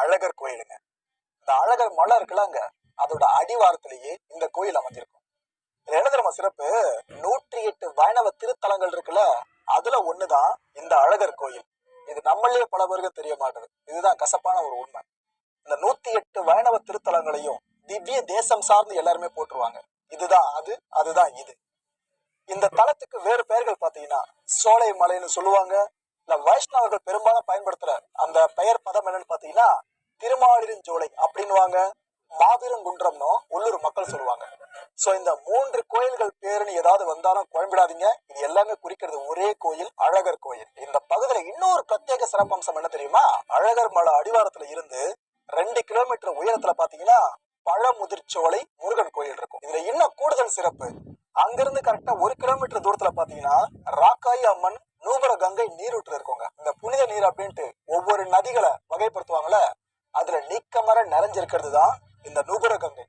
அழகர் கோயிலுங்க. இந்த அழகர் மலை இருக்குல்ல அங்க அதோட அடிவாரத்திலேயே இந்த கோயில் அமைஞ்சிருக்கும். இதுல என்ன தெரியுமா சிறப்பு? நூற்றி எட்டு வைணவ திருத்தலங்கள் இருக்குல்ல? அதுல ஒண்ணுதான் இந்த அழகர் கோயில். இது நம்மளே பல பேருக்கு தெரிய மாட்டேது. இதுதான் கசப்பான ஒரு உண்மை. இந்த நூத்தி எட்டு வைணவ திருத்தலங்களையும் திவ்ய தேசம் சார்ந்து எல்லாருமே போட்டுருவாங்க. இதுதான் அது அதுதான் இது. இந்த தலத்துக்கு வேறு பெயர்கள் பாத்தீங்கன்னா சோலை மலைன்னு சொல்லுவாங்க. இல்ல வைஷ்ணவர்கள் பெரும்பாலும் பயன்படுத்த பெயர் பதம் என்னன்னு பாத்தீங்கன்னா திருமாலிருஞ்சோலை அப்படின்னுவாங்க. மாபெருங்குன்றம்னும் உள்ளூர் மக்கள் சொல்லுவாங்க. சோ இந்த மூன்று கோயில்கள் பேருன்னு ஏதாவது வந்தாலும் குழம்பிடாதீங்க. இது எல்லாமே குறிக்கிறது ஒரே கோயில் அழகர் கோயில். இந்த பகுதியில இன்னொரு பிரத்யேக சிறப்பம்சம் என்ன தெரியுமா? அழகர் மலை அடிவாரத்துல இருந்து ரெண்டு கிலோமீட்டர் உயரத்துல பாத்தீங்கன்னா பழமுதிர்ச்சோலை முருகன் கோயில் இருக்கும். இதுல இன்னும் கூடுதல் சிறப்பு. அங்கிருந்து கரெக்டா ஒரு கிலோமீட்டர் தூரத்துல பாத்தீங்கன்னா ராக்காயி அம்மன் நூபர கங்கை நீரூற்று இருக்குங்க இந்த புனித நீர் அப்படின்ட்டு நதிகளை வகைப்படுத்துவாங்கல்ல? அதுல நீக்கமர நிறைஞ்சிருக்கிறது தான் இந்த நூபர கங்கை.